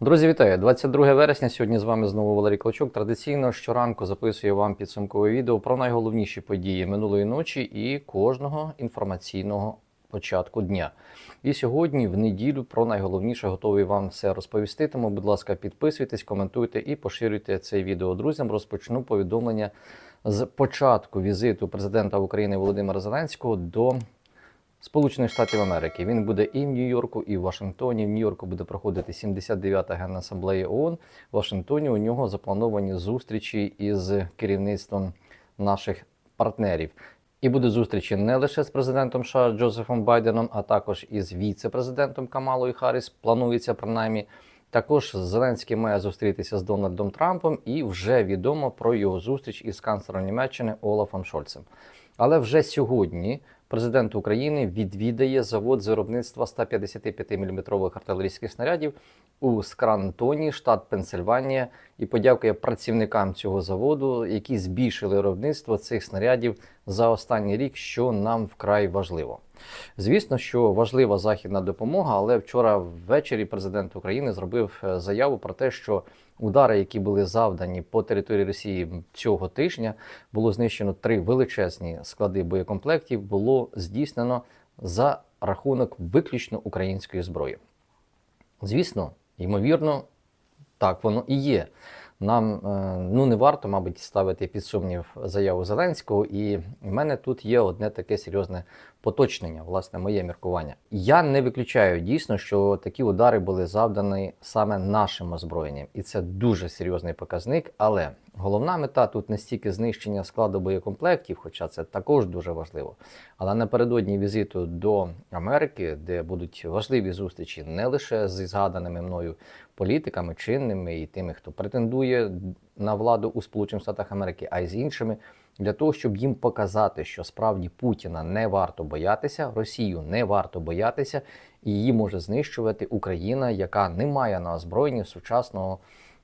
Друзі, вітаю! 22 вересня. Сьогодні з вами знову Валерій Клочок. Традиційно щоранку записую вам підсумкове відео про найголовніші події минулої ночі і кожного інформаційного початку дня. І сьогодні, в неділю, про найголовніше готовий вам все розповісти. Тому, будь ласка, підписуйтесь, коментуйте і поширюйте це відео друзям. Розпочну повідомлення з початку візиту президента України Володимира Зеленського до Сполучених Штатів Америки. Він буде і в Нью-Йорку, і в Вашингтоні. В Нью-Йорку буде проходити 79-та Генасамблея ООН. В Вашингтоні у нього заплановані зустрічі із керівництвом наших партнерів. І буде зустрічі не лише з президентом США Джозефом Байденом, а також із віце-президентом Камалою Харріс. Планується принаймні. Також Зеленський має зустрітися з Дональдом Трампом, і вже відомо про його зустріч із канцлером Німеччини Олафом Шольцем. Але вже сьогодні президент України відвідає завод з виробництва 155 мм артилерійських снарядів у Скрантоні, штат Пенсильванія, і подякує працівникам цього заводу, які збільшили виробництво цих снарядів за останній рік, що нам вкрай важливо. Звісно, що важлива західна допомога, але вчора ввечері президент України зробив е, заяву про те, що удари, які були завдані по території Росії цього тижня, було знищено три величезні склади боєкомплектів, було здійснено за рахунок виключно української зброї. Звісно, ймовірно, так воно і є. Нам е, ну не варто, мабуть, ставити під сумнів заяву Зеленського, і в мене тут є одне таке серйозне поточнення, власне, моє міркування. Я не виключаю дійсно, що такі удари були завдані саме нашим озброєнням, і це дуже серйозний показник. Але головна мета тут не стільки знищення складу боєкомплектів, хоча це також дуже важливо. Але напередодні візиту до Америки, де будуть важливі зустрічі не лише зі згаданими мною політиками, чинними і тими, хто претендує на владу у Сполучених Штатах Америки, а й з іншими, для того, щоб їм показати, що справді Путіна не варто боятися, Росію не варто боятися, і її може знищувати Україна, яка не має на озброєнні сучасного.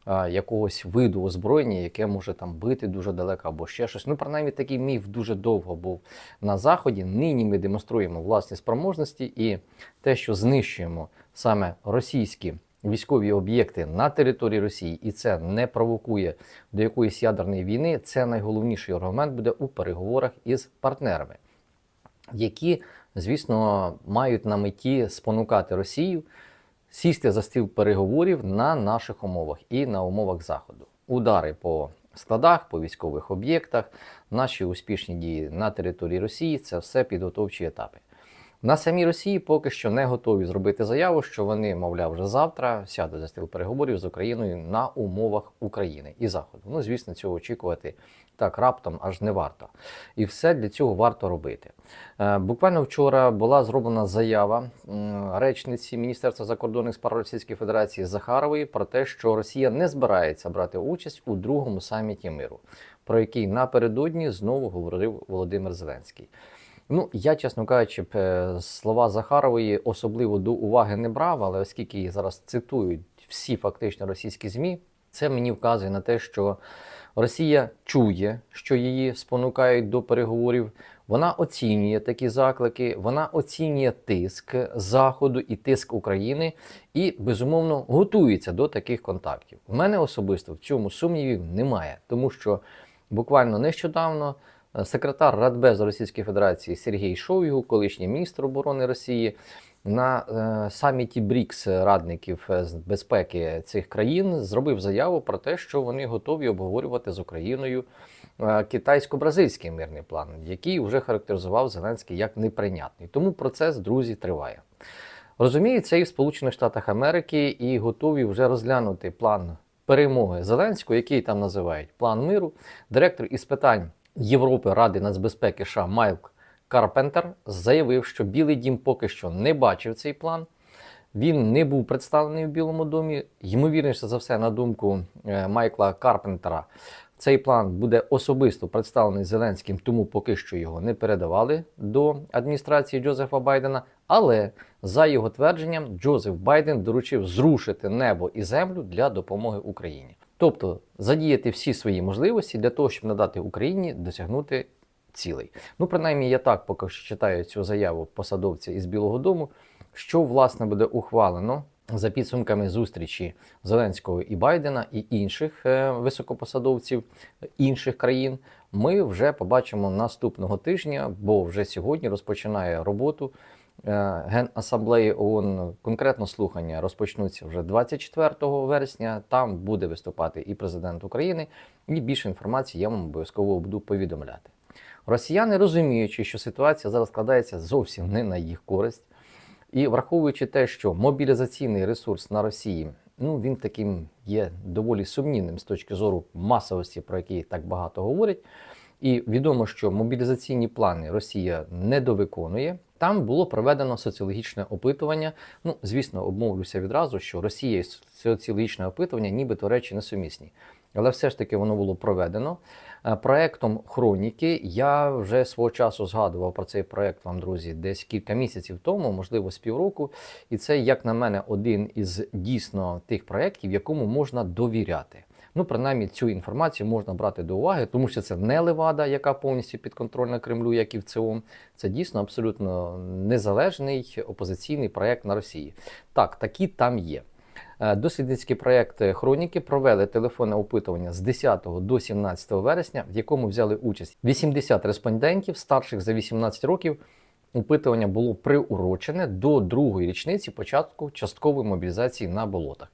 Якогось виду озброєння, яке може там бити дуже далеко або ще щось. Ну, принаймні, такий міф дуже довго був на заході. Нині ми демонструємо власні спроможності і те, що знищуємо саме російські військові об'єкти на території Росії, і це не провокує до якоїсь ядерної війни. Це найголовніший аргумент буде у переговорах із партнерами, які, звісно, мають на меті спонукати Росію сісти за стіл переговорів на наших умовах і на умовах Заходу. Удари по складах, по військових об'єктах, наші успішні дії на території Росії це все підготовчі етапи. На самій Росії поки що не готові зробити заяву, що вони, мовляв, вже завтра сядуть за стіл переговорів з Україною на умовах України і Заходу. Ну, звісно, цього очікувати так раптом аж не варто. І все для цього варто робити. Е, Буквально вчора була зроблена заява речниці Міністерства закордонних справ Російської Федерації Захарової про те, що Росія не збирається брати участь у другому саміті миру, про який напередодні знову говорив Володимир Зеленський. Ну, я, чесно кажучи, е, слова Захарової особливо до уваги не брав, але оскільки їх зараз цитують всі фактично російські ЗМІ, це мені вказує на те, що Росія чує, що її спонукають до переговорів. Вона оцінює такі заклики, вона оцінює тиск Заходу і тиск України, і безумовно готується до таких контактів. У мене особисто в цьому сумнівів немає, тому що буквально нещодавно. Секретар Радбезу Російської Федерації Сергій Шойгу, колишній міністр оборони Росії, на е, саміті БРІКС радників з безпеки цих країн зробив заяву про те, що вони готові обговорювати з Україною е, китайсько-бразильський мирний план, який вже характеризував Зеленський як неприйнятний. Тому процес, друзі, триває. Розуміється, і в Сполучених Штатах Америки і готові вже розглянути план перемоги Зеленського, який там називають план миру. Директор із питань Європи Ради нацбезпеки США Майк Карпентер заявив, що Білий Дім поки що не бачив цей план. Він не був представлений в Білому домі. Ймовірніше за все, на думку е, Майкла Карпентера, цей план буде особисто представлений Зеленським, тому поки що його не передавали до адміністрації Джозефа Байдена. Але за його твердженням, Джозеф Байден доручив зрушити небо і землю для допомоги Україні. Тобто задіяти всі свої можливості для того, щоб надати Україні досягнути цілей. Ну, принаймні, я так поки що читаю цю заяву посадовця із Білого Дому, що власне буде ухвалено За підсумками зустрічі Зеленського і Байдена і інших е, високопосадовців інших країн, ми вже побачимо наступного тижня, бо вже сьогодні розпочинає роботу Генасамблеї ООН. Конкретно слухання розпочнуться вже 24 вересня. Там буде виступати і президент України, і більше інформації я вам обов'язково буду повідомляти. Росіяни розуміючи, що ситуація зараз складається зовсім не на їх користь. І враховуючи те, що мобілізаційний ресурс на Росії, ну він таким є доволі сумнівним з точки зору масовості, про який так багато говорять. І відомо, що мобілізаційні плани Росія не довиконує. Там було проведено соціологічне опитування. Ну, звісно, обмовлюся відразу, що Росія і соціологічне опитування, нібито речі несумісні. Але все ж таки воно було проведено. Е, Проектом Хроніки я вже свого часу згадував про цей проект вам, друзі, десь кілька місяців тому, можливо, з півроку. І це, як на мене, один із дійсно тих проєктів, якому можна довіряти. Ну, принаймні, цю інформацію можна брати до уваги, тому що це не Левада, яка повністю підконтрольна Кремлю, як і в ЦИОМ. Це дійсно абсолютно незалежний опозиційний проєкт на Росії. Так, такі там є. Е, Дослідницький проєкт Хроніки провели телефонне опитування з 10 до 17 вересня, в якому взяли участь 80 респондентів старших за 18 років. Опитування було приурочене до другої річниці початку часткової мобілізації на болотах.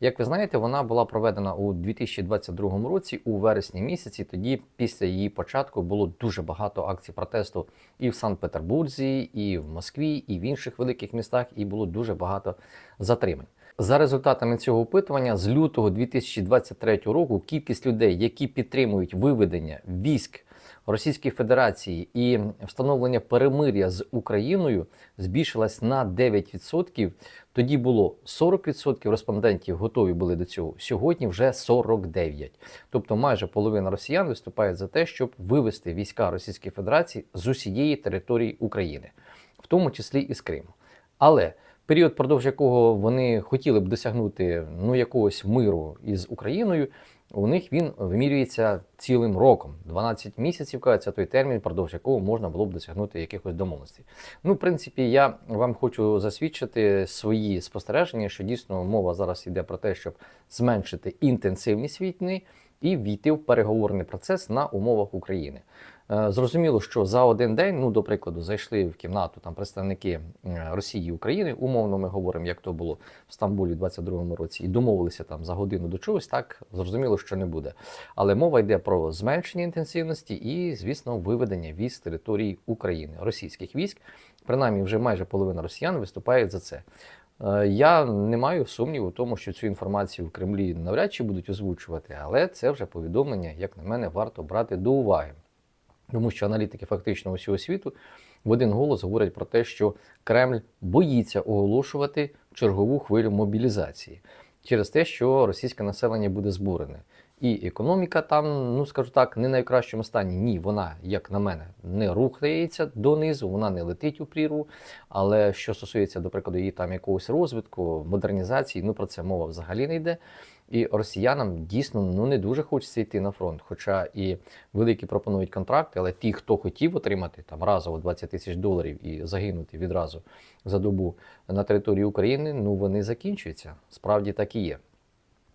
Як ви знаєте, вона була проведена у 2022 році, у вересні місяці. Тоді, після її початку, було дуже багато акцій протесту і в Санкт-Петербурзі, і в Москві, і в інших великих містах, і було дуже багато затримань. За результатами цього опитування, з лютого 2023 року кількість людей, які підтримують виведення військ Російської Федерації і встановлення перемир'я з Україною, збільшилась на 9%. Тоді було 40% респондентів готові були до цього. Сьогодні вже 49%. Тобто майже половина росіян виступає за те, щоб вивести війська Російської Федерації з усієї території України, в тому числі і з Криму. Але період, продовж якого вони хотіли б досягнути ну якогось миру із Україною, у них він вимірюється цілим роком. 12 місяців кажеться той термін, продовж якого можна було б досягнути якихось домовленостей. Ну, в принципі, я вам хочу засвідчити свої спостереження, що дійсно мова зараз йде про те, щоб зменшити інтенсивність війни і війти в переговорний процес на умовах України. Е, Зрозуміло, що за один день, ну до прикладу, зайшли в кімнату там представники Росії і України. Умовно, ми говоримо, як то було в Стамбулі в 22-му році, і домовилися там за годину до чогось. Так зрозуміло, що не буде. Але мова йде про зменшення інтенсивності і, звісно, виведення військ з території України, російських військ. Принаймні, вже майже половина росіян виступають за це. Е, Я не маю сумніву в тому, що цю інформацію в Кремлі навряд чи будуть озвучувати, але це вже повідомлення, як на мене, варто брати до уваги. Тому що аналітики фактично усього світу в один голос говорять про те, що Кремль боїться оголошувати чергову хвилю мобілізації через те, що російське населення буде збурене. І економіка там, ну скажу так, не найкращому стані. Ні, вона, як на мене, не рухається донизу, вона не летить у прірву. Але що стосується, до прикладу, її там якогось розвитку, модернізації, ну про це мова взагалі не йде. І росіянам дійсно ну не дуже хочеться йти на фронт. Хоча і великі пропонують контракти, але ті, хто хотів отримати там разово 20 тисяч доларів і загинути відразу за добу на території України, ну вони закінчуються. Справді так і є.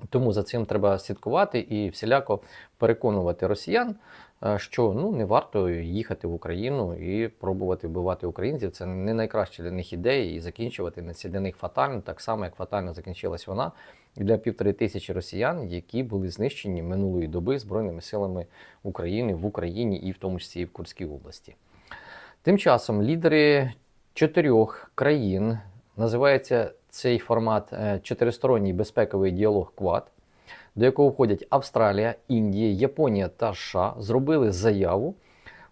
Тому за цим треба слідкувати і всіляко переконувати росіян, е, що ну не варто їхати в Україну і пробувати вбивати українців. Це не найкраща для них ідея, і закінчувати для них фатально, так само як фатально закінчилась вона для півтори тисячі росіян, які були знищені минулої доби збройними силами України в Україні і в тому числі і в Курській області. Тим часом лідери чотирьох країн називається цей формат е, чотиристоронній безпековий діалог Квад, до якого входять Австралія, Індія, Японія та США, зробили заяву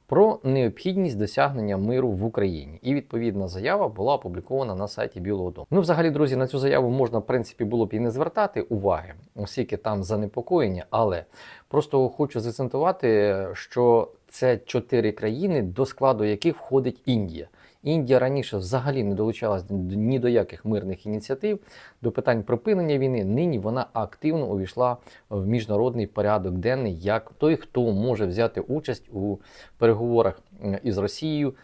про необхідність досягнення миру в Україні. І відповідна заява була опублікована на сайті Білого Дому. Ну, взагалі, друзі, на цю заяву можна, в принципі, було б і не звертати уваги, оскільки там занепокоєння, але просто хочу закцентувати, що це чотири країни, до складу яких входить Індія. Індія раніше взагалі не долучалась ні до яких мирних ініціатив до питань припинення війни. Нині вона активно увійшла в міжнародний порядок денний як той, хто може взяти участь у переговорах із Росією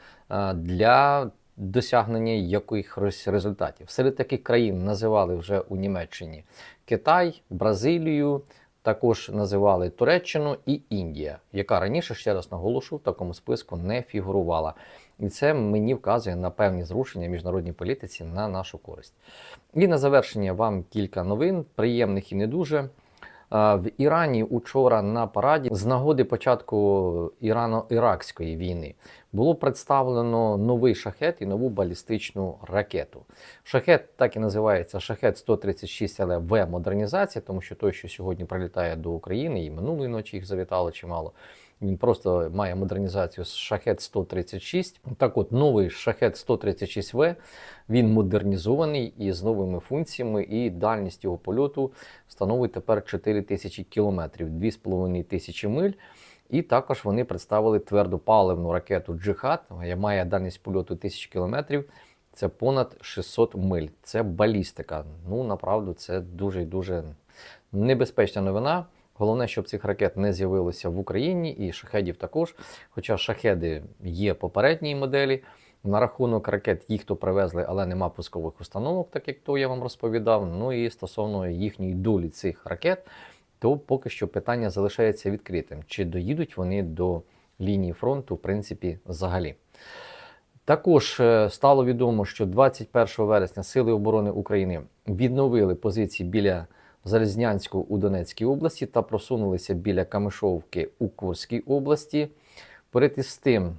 для досягнення якихось результатів. Серед таких країн називали вже у Німеччині Китай, Бразилію. Також називали Туреччину і Індія, яка раніше ще раз наголошу в такому списку не фігурувала. І це мені вказує на певні зрушення в міжнародній політиці на нашу користь. І на завершення вам кілька новин, приємних і не дуже. В Ірані учора на параді з нагоди початку Ірано-Іракської війни було представлено новий шахет і нову балістичну ракету. Шахет так і називається шахет 136, але В модернізація, тому що той, що сьогодні прилітає до України, і минулої ночі їх завітало чимало. Він просто має модернізацію шахет 136. Так от, новий шахет 136В, він модернізований і з новими функціями, і дальність його польоту становить тепер 4000 кілометрів, 2500 миль. І також вони представили твердопаливну ракету Джихад, яка має дальність польоту 1000 кілометрів. Це понад 600 миль. Це балістика. Ну, направду, це дуже дуже небезпечна новина. Головне, щоб цих ракет не з'явилося в Україні і шахедів також. Хоча шахеди є попередньої моделі. На рахунок ракет їх то привезли, але нема пускових установок, так як то я вам розповідав. Ну і стосовно їхньої долі цих ракет, то поки що питання залишається відкритим. Чи доїдуть вони до лінії фронту, в принципі, взагалі. Також е, стало відомо, що 21 вересня Сили оборони України відновили позиції біля Залізнянську у Донецькій області та просунулися біля Камишовки у Курській області. Поряд із тим,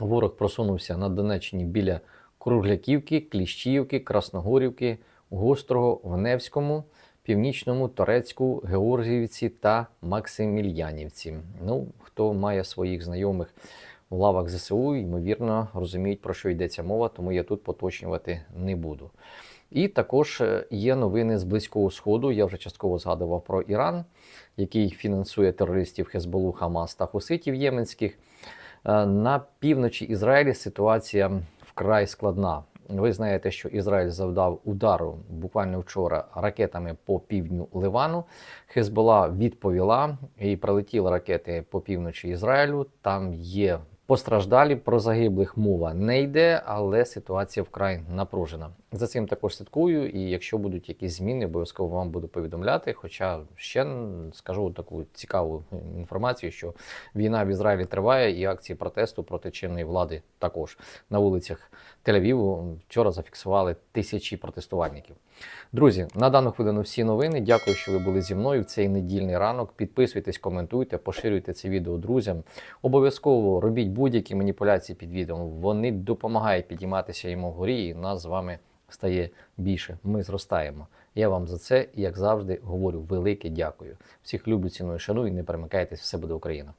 ворог просунувся на Донеччині біля Кругляківки, Кліщівки, Красногорівки, Гострого, в Невському, Північному, Торецьку, Георгіївці та Максимільянівці. Ну, хто має своїх знайомих у лавах ЗСУ, ймовірно, розуміють, про що йдеться мова, тому я тут поточнювати не буду. І також е, є новини з Близького Сходу. Я вже частково згадував про Іран, який фінансує терористів Хезболу, Хамас та Хуситів Єменських. Е, На півночі Ізраїлі ситуація вкрай складна. Ви знаєте, що Ізраїль завдав удару буквально вчора ракетами по півдню Ливану. Хезбола відповіла і прилетіли ракети по півночі Ізраїлю. Там є Постраждалі про загиблих мова не йде, але ситуація вкрай напружена. За цим також слідкую, і якщо будуть якісь зміни, обов'язково вам буду повідомляти. Хоча ще скажу таку цікаву інформацію, що війна в Ізраїлі триває, і акції протесту проти чинної влади також на вулицях Тель-Авіву вчора зафіксували тисячі протестувальників. Друзі, на дану хвилину всі новини. Дякую, що ви були зі мною в цей недільний ранок. Підписуйтесь, коментуйте, поширюйте це відео друзям. Обов'язково робіть будь-які маніпуляції під відео. Вони допомагають підійматися йому вгорі, і нас з вами стає більше. Ми зростаємо. Я вам за це, як завжди, говорю велике дякую. Всіх люблю, ціную, шаную не перемикайтесь, все буде Україна.